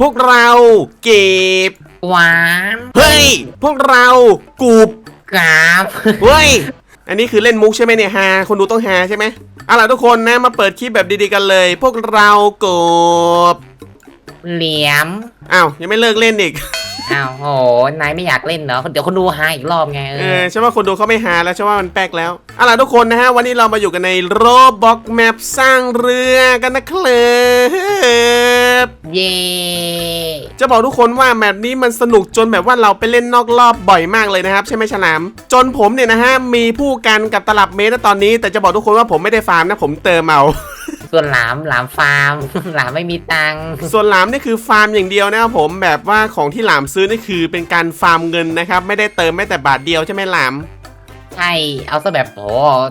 พวกเราเก็บ หวานเฮ้ย พวกเรากูบกราบเฮ้ย อันนี้คือเล่นมุกใช่ไหมเนี่ยฮาคนดูต้องฮาใช่ไหมเอาล่ะทุกคนนะมาเปิดคลิปแบบดีๆกันเลย พวกเรากบเหลี่ยมอ้าวยังไม่เลิกเล่นอีก อ้าวโหนายไม่อยากเล่นเหรอเดี๋ยวคนดูหาอีกรอบไงเอเอออใช่ว่าคนดูเขาไม่หาแล้วใช่ว่ามันแป๊กแล้วเอาล่ะทุกคนนะฮะ วันนี้เรามาอยู่กันในโรบ็อกแมปสร้างเรือกันนะครั บ เย่จะบอกทุกคนว่าแมปนี้มันสนุกจนแบบว่าเราไปเล่นนอกรอบบ่อยมากเลยนะครับ ใช่ไหมฉลาม จนผมเนี่ยนะฮะมีผู้กันกับตลับเมตรนะตอนนี้ แต่จะบอกทุกคนว่าผมไม่ได้ฟาร์มนะผมเติมเอา ส่วนหลามหลามฟาร์ม หลามไม่มีตังค์ส่วนหลามนี่คือฟาร์มอย่างเดียวนะครับผมแบบว่าของที่หลามซื้อนี่คือเป็นการฟาร์มเงินนะครับไม่ได้เติมแม้แต่บาทเดียวใช่ไหมหลามใช่ เอาซะแบบโห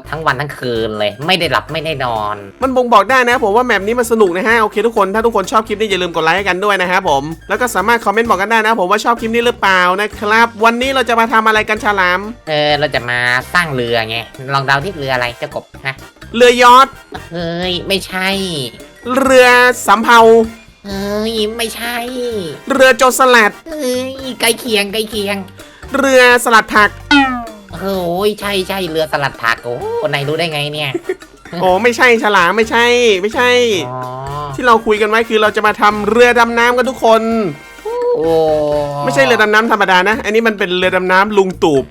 ทั้งวันทั้งคืนเลย ไม่ได้หลับไม่ได้นอน มันบ่งบอกได้นะผมว่าแมปนี้มันสนุกนะฮะโอเคทุกคนถ้าทุกคนชอบคลิปนี้อย่าลืมกดไลค์ให้กันด้วยนะครับผมแล้วก็สามารถคอมเมนต์บอกกันได้นะ ผมว่าชอบคลิปนี้หรือเปล่านะครับ วันนี้เราจะมาทำอะไรกันฉลาม เออเราจะมาสร้างเรือไงลองเดาที่เรืออะไรเจ้ากบฮะเรือยอทเฮ้ยไม่ใช่ เรือสำเภาเฮ้ยไม่ใช่ เรือโจรสลัดเฮ้ยใกล้เคียงใกล้เคียง เรือสลัดผัก โอ้ยใช่ใช่เรือสลัดผักโอ้นายรู้ได้ไงเนี่ยโอ้ไม่ใช่ฉลามไม่ใช่ ไม่ใช่ อ๋อที่เราคุยกันไว้คือเราจะมาทำเรือดำน้ำกันทุกคน โอ้ไม่ใช่เรือดำน้ำธรรมดานะ อันนี้มันเป็นเรือดำน้ำลุงตูบ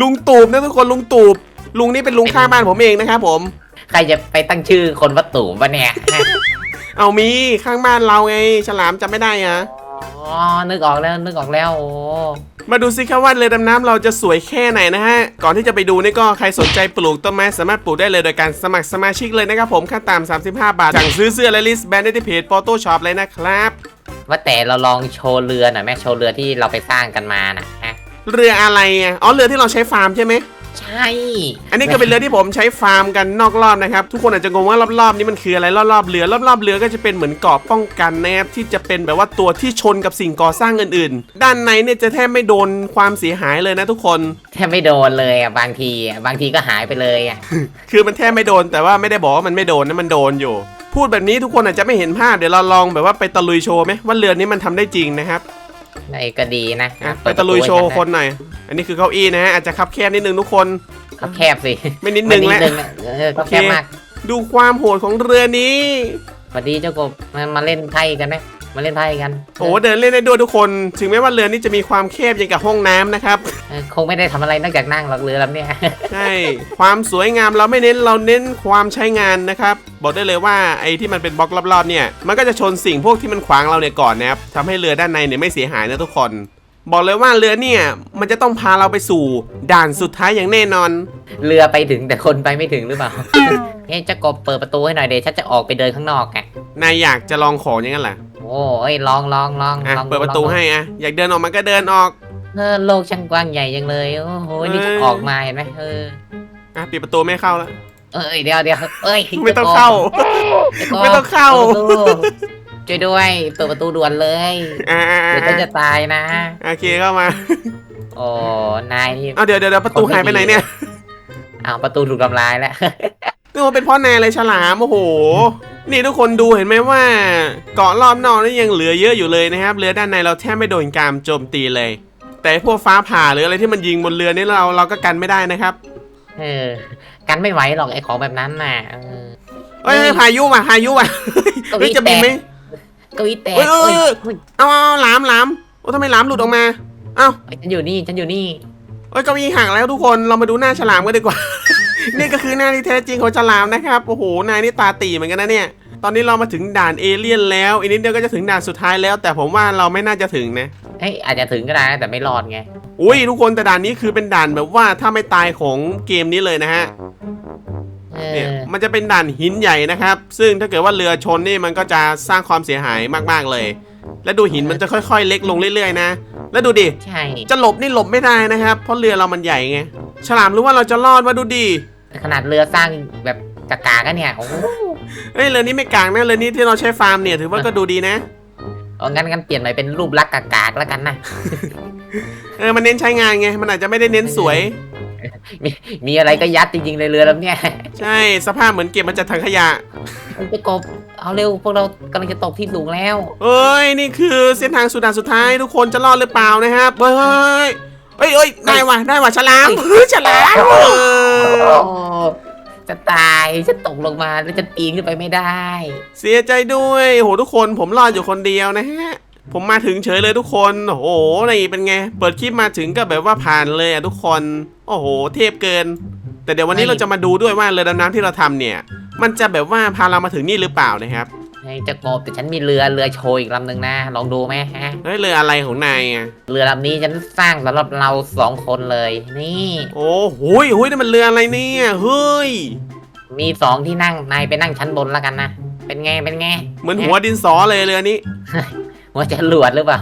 ลุงตูบนะทุกคนลุงตูบ ลุงนี่เป็นลุงข้างบ้านผมเองนะครับผม ใครจะไปตั้งชื่อคนวัตถุปะเนี่ย เอามีข้างบ้านเราไง ฉลามจำไม่ได้อะ อ๋อ นึกออกแล้ว นึกออกแล้ว โอ้ มาดูสิครับว่าเรือดำน้ำเราจะสวยแค่ไหนนะฮะ ก่อนที่จะไปดูนี่ก็ใครสนใจปลูกต้นไม้สามารถปลูกได้เลยโดยการสมัครสมาชิกเลยนะครับผมค่าตาม35 บาท สั่งซื้อเสื้อและลิสต์แบรนด์ได้ที่เพจ Photo Shop เลยนะครับ ว่าแต่เราลองโชว์เรือหน่อยแม่โชว์เรือที่เราไปสร้างกันมานะฮะ เรืออะไรอะ อ๋อ เรือที่เราใช้ฟาร์มใช่ไหม ใช่ อันนี้ก็เป็นเรือที่ผมใช้ฟาร์มกันนอกรอบนะครับ ทุกคนอาจจะงงว่ารอบๆนี้มันคืออะไรรอบๆเรือรอบๆเรือก็จะเป็นเหมือนเกราะป้องกันนะครับที่จะเป็นแบบว่าตัวที่ชนกับสิ่งก่อสร้างอื่นๆ ด้านในเนี่ยจะแทบไม่โดนความเสียหายเลยนะทุกคน แทบไม่โดนเลยอะบางทีอะบางทีก็หายไปเลยอะ คือมันแทบไม่โดนแต่ว่าไม่ได้บอกว่ามันไม่โดนนะมันโดนอยู่ พูดแบบนี้ทุกคนอาจจะไม่เห็นภาพเดี๋ยวเราลองแบบว่าไปตะลุยโชว์ไหมว่าเรือนี้มันทำได้จริงนะครับ ในก็ดีนะอะเปิไปดตะลุยโชว์ปรคนหน่อย อันนี้คือเก้าอี้นะฮะอาจจะคับแคบนิดนึงทุกคนเขาแคบสิไม่นิดนึงไม่แล้วนะเออเขาแคบมาก ดูความโหดของเรือนี้ สวัสดีเจ้ากบมามาเล่นไพ่กันไห มมาเล่นไพ่กันโอ้เดินเล่นได้ด้วยทุกคน ถึงแม้ว่าเรือนี้จะมีความแคบอย่างกับห้องน้ำนะครับเออคงไม่ได้ทำอะไรนอกจากนั่งหรอกเรือลำเนี้ยใช่ความสวยงามเราไม่เน้นเราเน้นความใช้งานนะครับบอกได้เลยว่าไอ้ที่มันเป็นบล็อกรอบๆเนี่ยมันก็จะชนสิ่งพวกที่มันขวางเราเนี่ยก่อนนะครับทำให้เรือด้านในเนี่ยไม่เสียหายนะทุกคน บอกเลยว่าเรือเนี่ยมันจะต้องพาเราไปสู่ด่านสุดท้ายอย่างแน่นอน เรือไปถึงแต่คนไปไม่ถึงหรือเปล่าเฮ้ยเจ้ากบเปิดประตูให้หน่อยเดี๋ยวฉันจะออกไปเดินข้างนอกไงนายอยากจะลองของอย่างนั้นเหรอ โอ้ยลองลองลองอะลองเปิดประตูลองให้อะอยากเดินออกมาก็เดินออกเออโลกช่างกว้างใหญ่ยังเลยโอ้โหนี่จะเอ้ยออกมาเห็นไหมเอออะปิดประตูไม่เข้าแล้วเอ้ยเดี๋ยวเดี๋ยวเอ้ยไม่ต้องเข้าจ้กบไม่ต้องเข้า ปิดประตูช่วยด้วยเปิดประตูด่วนเลยอ่าเดี๋ยวฉันจะตายนะ โอเคเข้ามาโอ้นายนี่ เอาเดี๋ยวเดี๋ยวเดี๋ยวประตูหายไปไหนเนี่ย อ้าวประตูถูกทำลายแล้ว นี่มันเป็นเพ่อนายเลยฉลามโอ้โห นี่ทุกคนดูเห็นไหมว่าเกาะรอบนอกนี่ยังเหลือเยอะอยู่เลยนะครับเรือด้านในเราแทบไม่โดนการโจมตีเลย แต่พวกฟ้าผ่าหรืออะไรที่มันยิงบนเรือนี่เราเราก็กันไม่ได้นะครับเออ กันไม่ไหวหรอกไอ้ของแบบนั้นน่ะเออ เอ้ยเฮ้ยพายุว่ะพายุว่ะเก้าเฮ้ยอี้จะบินไหม เก้าอี้แตกเอ้ยเอ้ยเอ้ย เฮ้ยเอาเอาเอาหลามหลามโอ้ทำไมหลามหลุดออกมาเอ้าเอ้ยฉันอยู่นี่ ฉันอยู่นี่ เอ้ยเก้าอี้หักแล้วทุกคนเรามาดูหน้าฉลามกันดีกว่า นี่ก็คือหน้าที่แท้จริงของฉลามนะครับ โอ้โห นายนี่ตาตีเหมือนกันนะเนี่ย ตอนนี้เรามาถึงด่านเอเลี่ยนแล้วอีกนิดเดียวก็จะถึงด่านสุดท้ายแล้ว แต่ผมว่าเราไม่น่าจะถึงนะ เฮ้ยอาจจะถึงก็ได้นะแต่ไม่รอดไง อุ้ยทุกคนแต่ด่านนี้คือเป็นด่านแบบว่าถ้าไม่ตายของเกมนี้เลยนะฮะ เอเนี่ย อมันจะเป็นด่านหินใหญ่นะครับ ซึ่งถ้าเกิดว่าเรือชนนี่มันก็จะสร้างความเสียหายมากๆเลย และดูหินมันจะค่อย ๆ เล็กลงเรื่อยๆนะ แล้วดูดิ ใช่ จะหลบนี่หลบไม่ได้นะครับ เพราะเรือเรามันใหญ่ไง ฉลามรู้ว่าเราจะรอดว่าดูดิ ขนาดเรือสร้างแบบกากากันเนี่ยโอ้โหเฮ้ยเรือนี้ไม่กลางนะเรือนี้ที่เราใช้ฟาร์มเนี่ยถือว่าก็ดูดีนะเอางั้นงั้นเปลี่ยนใหม่เป็นรูปลักษณ์กากาแล้วกันนะเออมันเน้นใช้งานไงมันอาจจะไม่ได้เน้นสวย มีมีอะไรก็ยัดจริงๆเลยเรือลำเนี้ยใช่สภาพเหมือนเก็บมาจากถังขยะมันจะกบเอาเร็วพวกเรากำลังจะตกที่สูงแล้ว เอ้ยนี่คือเส้นทางสุดานสุดท้ายทุกคนจะรอดหรือเปล่านะครับเฮ้ย เฮ้ยเอ้ยได้ว่ะได้ว่ะฉลามเฮ้ยฉลามเอโอ้อจะตายจะตกลงมาแล้วจะปีนขึ้นไปไม่ได้ เสียใจด้วยโหทุกคนผมรอดอยู่คนเดียวนะฮะ ผมมาถึงเฉยเลยทุกคนโอ้โหนี่เป็นไง เปิดคลิปมาถึงก็แบบว่าผ่านเลยอะทุกคน โอ้โห เทพเกิน แต่เดี๋ยววันนี้ไม่เราจะมาดูด้วยว่าเรือดำน้ำที่เราทำเนี่ย มันจะแบบว่าพาเรามาถึงนี่หรือเปล่านะครับ ไอ้เจะกบแต่ฉันมีเรือเรือโชว์อีกลำหนึ่งนะ ลองดูไหมฮะ เฮ้ยเรืออะไรของนายอะเรือลำนี้ฉันสร้างสำหรับเราสองคนเลย นี่ โอ้โหยโหยนี่มันเรืออะไรเนี่ยเฮ้ย มีสองที่นั่ง นายไปนั่งชั้นบนแล้วกันนะ เป็นไง เป็นไงเหมือนหัวดินสอเลยเรือนี้ หัวจะหลวดหรือเปล่า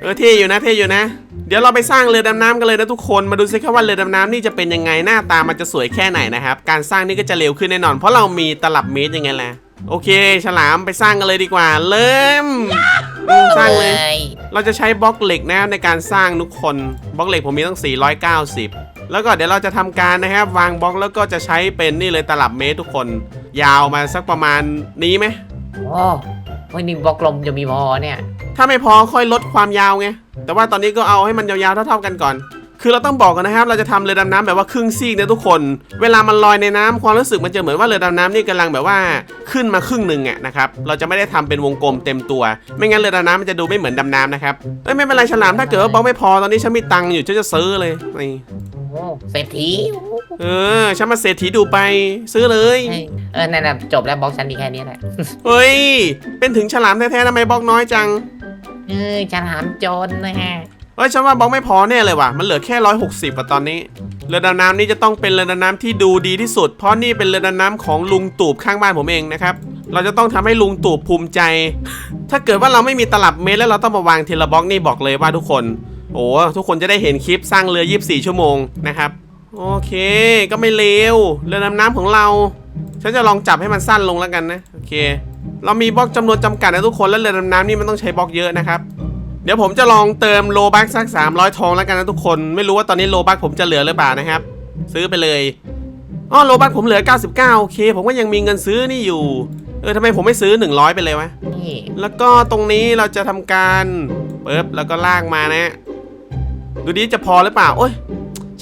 เออเท่อยู่นะเท่อยู่นะ เดี๋ยวเราไปสร้างเรือดำน้ำกันเลยนะทุกคน มาดูสิครับว่าเรือดำน้ำนี่จะเป็นยังไงหน้าตามันจะสวยแค่ไหนนะครับ การสร้างนี่ก็จะเร็วขึ้นแน่นอน เพราะเรามีตลับเมตรยังไงแหละ โอเค ฉลามไปสร้างกันเลยดีกว่า เริ่มอืมสร้างเลย เราจะใช้บล็อกเหล็กนะครับในการสร้างทุกคนบล็อกเหล็กผมมีตั้ง 490 แล้วก็เดี๋ยวเราจะทำการนะครับ วางบล็อกแล้วก็จะใช้เป็นนี่เลยตลับเมตรทุกคน ยาวมาสักประมาณนี้ไหมโอ้โอ้ยนี่บล็อกลมจะมีพอเนี่ย ถ้าไม่พอค่อยลดความยาวไงแต่ว่าตอนนี้ก็เอาให้มันยาวๆเท่าๆกันก่อน คือเราต้องบอกกันนะครับ เราจะทำเรือดำน้ำแบบว่าครึ่งซีกนะทุกคน เวลามันลอยในน้ำความรู้สึกมันจะเหมือนว่าเรือดำน้ำนี่กำลังแบบว่าขึ้นมาครึ่งหนึ่งอะนะครับ เราจะไม่ได้ทำเป็นวงกลมเต็มตัว ไม่งั้นเรือดำน้ำมันจะดูไม่เหมือนดำน้ำนะครับเอ้ยไม่เป็นไรฉลามถ้าเกิดว่าบล็อกไม่พอตอนนี้ฉันมีตังค์อยู่ฉันจะซื้อเลยนี่โอ้เศรษฐีเออฉันมาเศรษฐีดูไปซื้อเลยเฮ้ยเออนั่นน่ะจบแล้วบล็อกฉันมีแค่นี้แหละเฮ้ยเป็นถึงฉลามแท้ๆทำไมบล็อกน้อยจังเออฉลามโจรนะฮะ เฮ้ยฉันว่าบล็อกไม่พอแน่เลยว่ะ มันเหลือแค่ร้อยหกสิบอะตอนนี้ เรือดำน้ำนี่จะต้องเป็นเรือดำน้ำที่ดูดีที่สุด เพราะนี่เป็นเรือดำน้ำของลุงตูบข้างบ้านผมเองนะครับ เราจะต้องทำให้ลุงตูบภูมิใจ ถ้าเกิดว่าเราไม่มีตลับเมตรแล้วเราต้องมาวางทีละบล็อกนี่บอกเลยว่าทุกคน โอ้ทุกคนจะได้เห็นคลิปสร้างเรือ 24 ชั่วโมงนะครับ โอเค ก็ไม่เลว เรือดำน้ำของเรา ฉันจะลองจับให้มันสั้นลงแล้วกันนะ โอเค เรามีบล็อกจำนวนจำกัดนะทุกคน แล้วเรือดำน้ำนี่มันต้องใช้บล็อกเยอะนะครับ ดี๋ยวผมจะลองเติมโลบักสัก 300 ทองแล้วกันนะทุกคน ไม่รู้ว่าตอนนี้โลบักผมจะเหลือหรือเปล่านะครับ ซื้อไปเลยอ๋อโลบักผมเหลือ 99 โอเค ผมก็ยังมีเงินซื้อนี่อยู่ เออทำไมผมไม่ซื้อ 100 ไปเลยวะนี่แล้วก็ตรงนี้เราจะทำการปึ๊บแล้วก็ลากมานะ ดูดิจะพอหรือเปล่า โอ้ย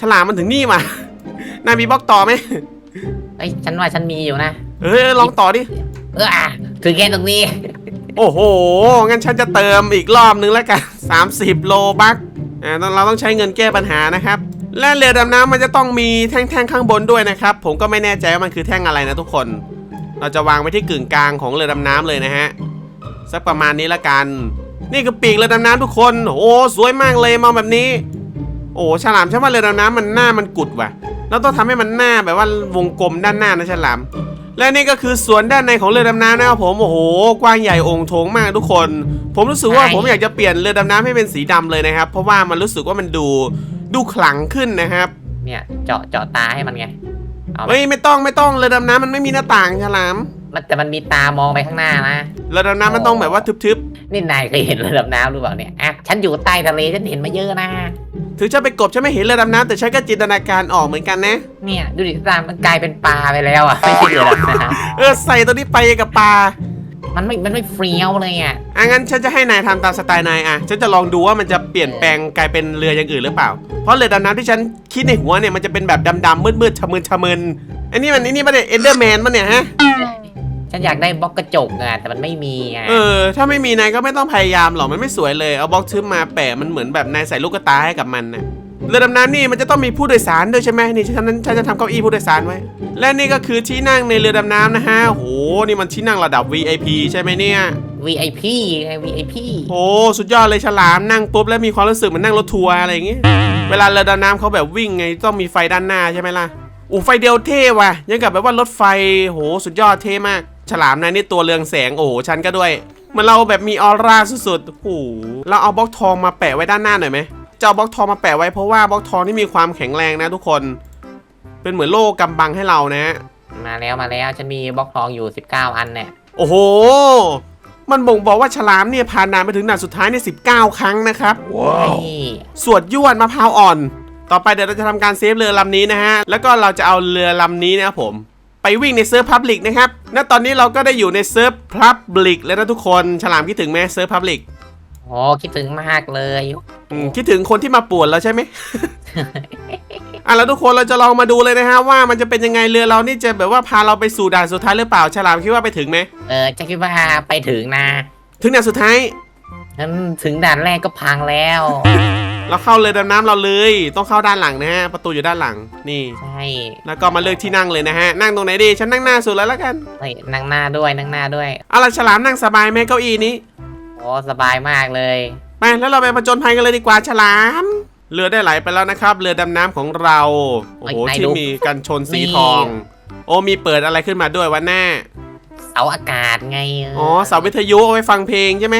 ฉลามมันถึงนี่มานายมีบล็อกต่อไหมไอ้ยฉันว่าฉันมีอยู่นะ เออลองต่อดิ เออถึงแค่ตรงนี้ โอ้โห งั้นฉันจะเติมอีกรอบนึงแล้วกัน 30 โลบักอ่าเราต้องใช้เงินแก้ปัญหานะครับ และเรือดำน้ำมันจะต้องมีแท่งๆข้างบนด้วยนะครับ ผมก็ไม่แน่ใจว่ามันคือแท่งอะไรนะทุกคน เราจะวางไว้ที่กึ่งกลางของเรือดำน้ำเลยนะฮะ สักประมาณนี้ละกัน นี่คือปีกเรือดำน้ำทุกคน โอ้สวยมากเลยมองแบบนี้ โอ้ฉลามฉันว่าเรือดำน้ำมันหน้ามันกุดว่ะ เราต้องทำให้มันหน้าแบบว่าวงกลมด้านหน้านะฉลาม และนี่ก็คือสวนด้านในของเรือดำน้ำนะครับผมโอ้โหกว้างใหญ่โองโถงมากทุกคน ผมรู้สึกว่าใช่ผมอยากจะเปลี่ยนเรือดำน้ำให้เป็นสีดำเลยนะครับ เพราะว่ามันรู้สึกว่ามันดูดูขลังขึ้นนะครับเนี่ยเจาะเจาะตาให้มันไงเอาไหมเฮ้ยไม่ต้องไม่ต้องเรือดำน้ำมันไม่มีหน้าต่างฉลาม มันแต่มันมีตามองไปข้างหน้านะ เรือดำน้ำมันต้องแบบว่าทึบนี่นายเคยเห็นเรือดำน้ำหรือเปล่าเนี่ยอะฉันอยู่ใต้ทะเลฉันเห็นมาเยอะนะๆ ถึงจะไปนกบฉันไม่เห็นเรือดำน้ำแต่ฉันก็จินตนาการออกเหมือนกันนะ เนี่ย ดูดิตามมันกลายเป็นปลาไปแล้วอะ ไม่ใช่เรือดำน้เออใส่ตัวนี้ไปกับปลาำมันไม่ มันไม่เฟี้ยวเลยอะ อะงั้นฉันจะให้นายทำตามสไตล์นายอะฉันจะลองดูว่ามันจะเปลี่ยนแปลงกลายเป็นเรืออย่างอื่นหรือเปล่า เพราะเรือดำน้ำที่ฉันคิดในหัวเนี่ยมันจะเป็นแบบดำๆมืดๆชะมึนชะมึนอันนี้มันอันนี้มันเอ็นเดอร์แมนมันเนี่ยฮะ ฉันอยากได้บล็อกกระจกอะแต่มันไม่มีอะเออ ถ้าไม่มีนายก็ไม่ต้องพยายามหรอกมันไม่สวยเลยเอาบล็อกทึบมาแปะมันเหมือนแบบนายใส่ลูกกระตาให้กับมันนะเรือดำน้ำนี่มันจะต้องมีผู้โดยสารด้วยใช่ไหมนี่ฉันนั้นฉันจะทำเก้าอี้ผู้โดยสารไว้ และนี่ก็คือที่นั่งในเรือดำน้ำนะฮะโหนี่มันที่นั่งระดับ VIP ใช่ไหมเนี่ย VIP ไง VIP โอ้สุดยอดเลยฉลามนั่งปุ๊บแล้วมีความรู้สึกเหมือนนั่งรถทัวร์อะไรอย่างเงี้ยเวลาเรือดำน้ำเขาแบบวิ่งไงต้องมีไฟด้านหน้าใช่ไหมล่ะ อู้ไฟเดียวเท่ว่ะ ยังกับแบบว่ารถไฟโหสุดยอดเท่มาก ฉลามนายนี่ตัวเรืองแสงโอ้โหฉันก็ด้วยเหมือนเราแบบมีออร่าสุดๆโอ้โหเราเอาบล็อกทองมาแปะไว้ด้านหน้าหน่อยไหมจะเอาบล็อกทองมาแปะไว้เพราะว่าบล็อกทองนี่มีความแข็งแรงนะทุกคน เป็นเหมือนโล่กำบังให้เรานะ มาแล้วมาแล้วฉันมีบล็อกทองอยู่ 19 อันเนี่ยโอ้โห มันบ่งบอกว่าฉลามเนี่ยผ่านด่านไปถึงด่านสุดท้ายใน19 ครั้งนะครับนี่สวดยวดมะพร้าวอ่อน ต่อไปเดี๋ยวเราจะทำการเซฟเรือลำนี้นะฮะ แล้วก็เราจะเอาเรือลำนี้นะครับผม ไปวิ่งในเซิร์ฟพับลิกนะครับ ณ ตอนนี้เราก็ได้อยู่ในเซิร์ฟพับลิกแล้วนะทุกคน ฉลามคิดถึงไหมเซิร์ฟพับลิกโอ้คิดถึงมากเลยอืมคิดถึงคนที่มาป่วนเราใช่ไหมอะแล้วทุกคนเราจะลองมาดูเลยนะฮะว่ามันจะเป็นยังไงเรือเรานี่จะแบบว่าพาเราไปสู่ด่านสุดท้ายหรือเปล่า ฉลามคิดว่าไปถึงไหมเออจะคิดว่าไปถึงนะ ถึงด่านสุดท้ายงั้นถึงด่านแรกก็พังแล้ว เราเข้าเรือดำน้ำเราเลย ต้องเข้าด้านหลังนะฮะ ประตูอยู่ด้านหลัง นี่ ใช่แล้วก็มาเลือกที่นั่งเลยนะฮะ นั่งตรงไหนดี ฉันนั่งหน้าสุดแล้วละกันเฮ้ยนั่งหน้าด้วยนั่งหน้าด้วยเอาล่ะฉลามนั่งสบายไหมเก้าอี้นี้ โอ้สบายมากเลยไปแล้วเราไปผจญภัยกันเลยดีกว่าฉลาม เรือได้ไหลไปแล้วนะครับ เรือดำน้ำของเรา โอ้โหไหนที่ดูมีกันชนสีนี่ทอง โอ้มีเปิดอะไรขึ้นมาด้วยวันหน้าเสาอากาศไงอ๋อเสาวิทยุเอาไว้ฟังเพลงใช่ไหม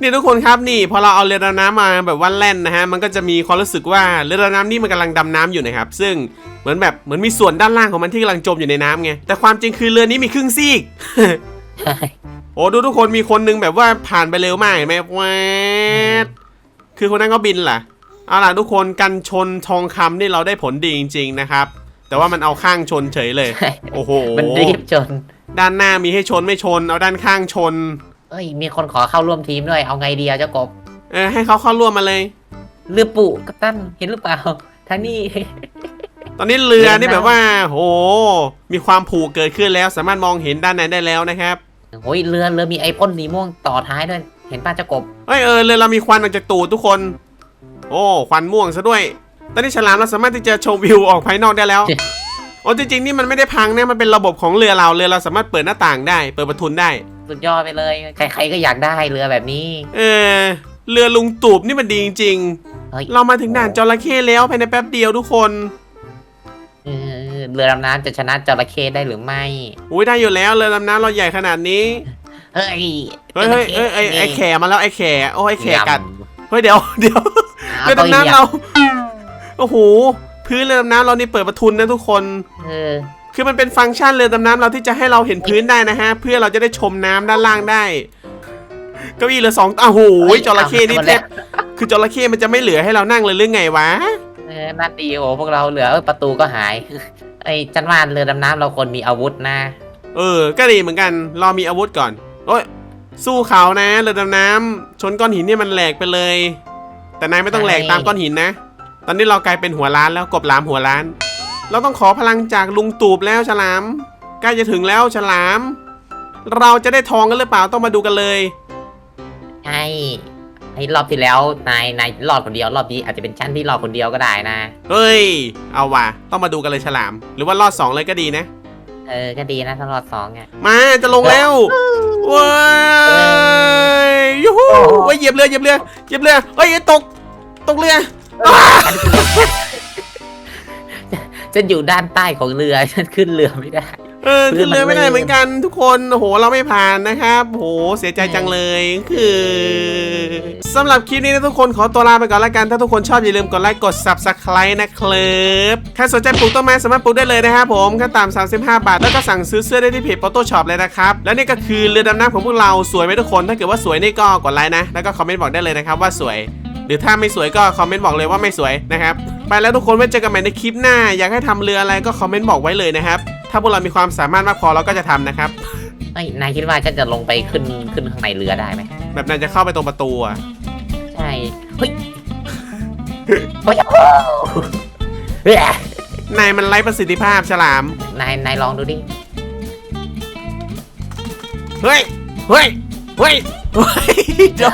นี่ทุกคนครับนี่พอเราเอาเรือดำน้ำมาแบบว่าแล่นนะฮะมันก็จะมีความรู้สึกว่าเรือดำน้ำนี่มันกำลังดำน้ำอยู่นะครับซึ่งเหมือนแบบเหมือนมีส่วนด้านล่างของมันที่กำลังจมอยู่ในน้ำไงแต่ความจริงคือเรือนี้มีครึ่งซีกใช่โอ้ดูทุกคนมีคนนึงแบบว่าผ่านไปเร็วมากเห็นไหมแวดคือคนนั้นก็บินล่ะเอาล่ะทุกคนกันชนทองคำนี่เราได้ผลดีจริง ๆนะครับ แต่ว่ามันเอาข้างชนเฉยเลยใช่โอ้โหมันรีบจนด้านหน้ามีให้ชนไม่ชน เอาด้านข้างชน เอ้ย มีคนขอเข้าร่วมทีมด้วย เอาไงดีอะเจ้ากบเออให้เขาเข้าร่วมมาเลย เรือปู่กัปตันเห็นหรือเปล่าทางนี้ตอนนี้เรือเรือนี่น้ำแบบว่า โห มีความผูกเกิดขึ้นแล้ว สามารถมองเห็นด้านในได้แล้วนะครับ โอ้ยเรือเรือมีไอพ่นสีม่วงต่อท้ายด้วยเห็นป้าเจ้ากบเฮ้ยเออเรือเรามีควันออกจากตูดทุกคน โอ้ควันม่วงซะด้วย ตอนนี้ฉลามเราสามารถที่จะชมวิวออกภายนอกได้แล้ว โอ้จริงๆนี่มันไม่ได้พังนะมันเป็นระบบของเรือเราเรือเราสามารถเปิดหน้าต่างได้ เปิดประทุนได้ สุดยอดไปเลย ใครๆก็อยากได้เรือแบบนี้ เออเรือลุงตูบนี่มันดีจริงเฮ้ย ๆเรามาถึงด่านจระเข้แล้วภายในแป๊บเดียวทุกคนเออเรือดำน้ำจะชนะจระเข้ได้หรือไม่ อุ้ยได้อยู่แล้วเรือดำน้ำเราใหญ่ขนาดนี้เฮ้ยเฮ้ยเฮ้ยเฮ้ยไอ้ไอ้แขมาแล้วไอ้แขโอ้ไอ้แขกัดยำเฮ้ยเดี๋ยวเดี๋ยวเอาเรือตัวดำน้ำเหยียบเราโอ้โหพื้นเรือดำน้ำเรานี่เปิดประทุนนะทุกคน เออ คือมันเป็นฟังก์ชันเรือดำน้ำเราที่จะให้เราเห็นพื้นได้นะฮะ เพื่อเราจะได้ชมน้ำด้านล่างได้เก้าอี้เหลือสองอ้าวโหยจระเข้นี่แทบคือจระเข้มันจะไม่เหลือให้เรานั่งเลยหรือไงวะเออนั่นดีโอ้พวกเราเหลือเออประตูก็หายไอ้จันวานเรือดำน้ำเราควรมีอาวุธนะ เออ ก็ดีเหมือนกันรอมีอาวุธก่อนโอ้ยสู้เขานะเรือดำน้ำชนก้อนหินเนี่ยมันแหลกไปเลย แต่นายไม่ต้องแหลกใช่ตามก้อนหินนะ ตอนนี้เรากลายเป็นหัวล้านแล้วกบหลามหัวล้าน เราต้องขอพลังจากลุงตูบแล้วฉลามใกล้จะถึงแล้วฉลาม เราจะได้ทองกันหรือเปล่าต้องมาดูกันเลย ใช่ไอ้รอบที่แล้วนายนายรอดคนเดียวรอบนี้อาจจะเป็นชั้นที่รอดคนเดียวก็ได้นะ เฮ้ย เอาว่ะ ต้องมาดูกันเลยฉลาม หรือว่ารอดสองเลยก็ดีนะ เออก็ดีนะถ้ารอดสองอะมาจะลงแล้วว้ายยูฮูโอ้โหเว้ยเหยียบเรือเหยียบเรือเหยียบเรือเฮ้ยตก ตกเรือ ฉันอยู่ด้านใต้ของเรือฉันขึ้นเรือไม่ได้ เออขึ้นเรือไม่ได้เหมือนกันทุกคนโอ้โหเราไม่ผ่านนะครับโอ้โหเสียใจจังเลยคือสำหรับคลิปนี้นะทุกคนขอตัวลาไปก่อนละกัน ถ้าทุกคนชอบอย่าลืมกดไลค์กด subscribe นะครับใครสนใจปลูกต้นไม้สามารถปลูกได้เลยนะครับผมขั้นต่ำ35 บาท แล้วก็สั่งซื้อเสื้อได้ที่เพจ Photo Shop เลยนะครับ และนี่ก็คือเรือดำน้ำของพวกเราสวยไหมทุกคน ถ้าเกิดว่าสวยนี่ก็กดไลค์นะ แล้วก็คอมเมนต์บอกได้เลยนะครับว่าสวย หรือถ้าไม่สวยก็คอมเมนต์บอกเลยว่าไม่สวยนะครับ ไปแล้วทุกคนไว้เจอกันใหม่ในคลิปหน้า อยากให้ทำเรืออะไรก็คอมเมนต์บอกไว้เลยนะครับ ถ้าพวกเรามีความสามารถมากพอเราก็จะทำนะครับเอ้ยนายคิดว่าฉันจะลงไปขึ้นขึ้นข้างในเรือได้ไหมแบบนั้นจะเข้าไปตรงประตูอะใช่เฮ้ยโอ้ยโอ้เฮ้ยนายมันไร้ประสิทธิภาพฉลาม นายนายลองดูดิ เฮ้ย เฮ้ย เฮ้ย เฮ้ยเดี๋ยว